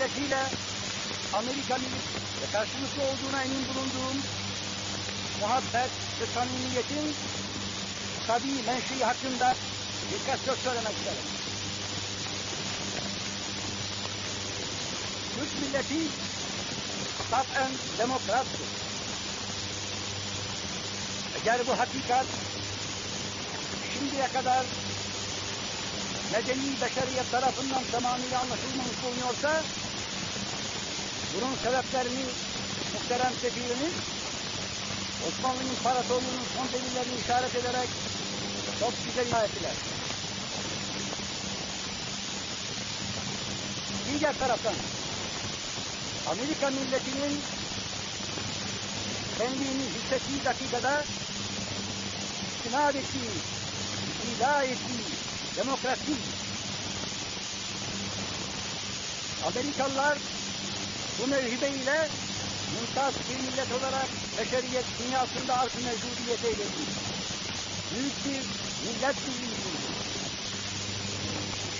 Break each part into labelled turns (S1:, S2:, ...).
S1: milletiyle Amerika'nın karşılıklı olduğuna emin bulunduğum muhabbet ve samimiyetin tabi menşei hakkında birkaç söz söylemek isterim. Türk milleti taben demokrattır. Eğer bu hakikat şimdiye kadar medeni beşeriyet tarafından tamamıyla anlaşılmamış bulunuyorsa bunun sebeplerini muhterem sefirimiz Osmanlı İmparatorluğu'nun son devirlerini işaret ederek çok güzel izah ettiler. Diğer taraftan Amerika milletinin kendini hissettiği dakikada istinad ettiği, iddia demokrasi Amerikalılar bu mevhibe ile mümtaz bir millet olarak beşeriyet dünyasında arz mevcudiyet eyledi. Büyük bir millet birliği.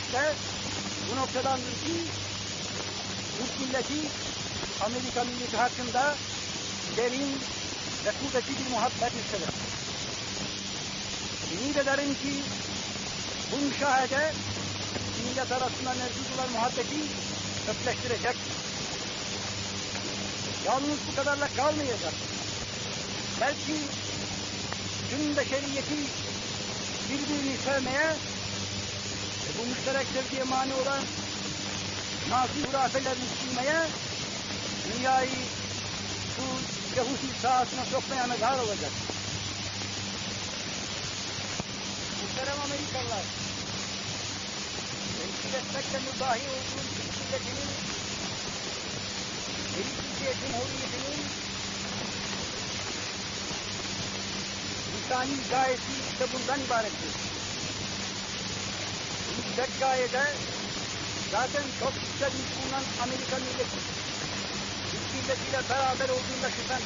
S1: İşte bu noktadandır ki Türk milleti Amerika milleti hakkında derin ve kuvvetli bir muhabbet hisseder. Ümit ederim ki bu müşahede millet arasında mevcut olan muhabbeti kökleştirecek. Yalnız bu kadarla kalmayacak. Belki tüm beşeriyeti birbirini sevmeye ve bu müşterek sevgiye mani olan nazi hurafelerini silmeye dünyayı bu Yahudi sahasına sokmaya mezar olacak. Muhterem Amerikalılar, temsil etmekle müdahi olduğum Türk milletinin Cumhuriyeti'nin insani gayesi işte bundan ibarettir. Yüksek gayede zaten çok yükselmiş bulunan Amerika milleti, Türk milletiyle beraber olduğunda şüphem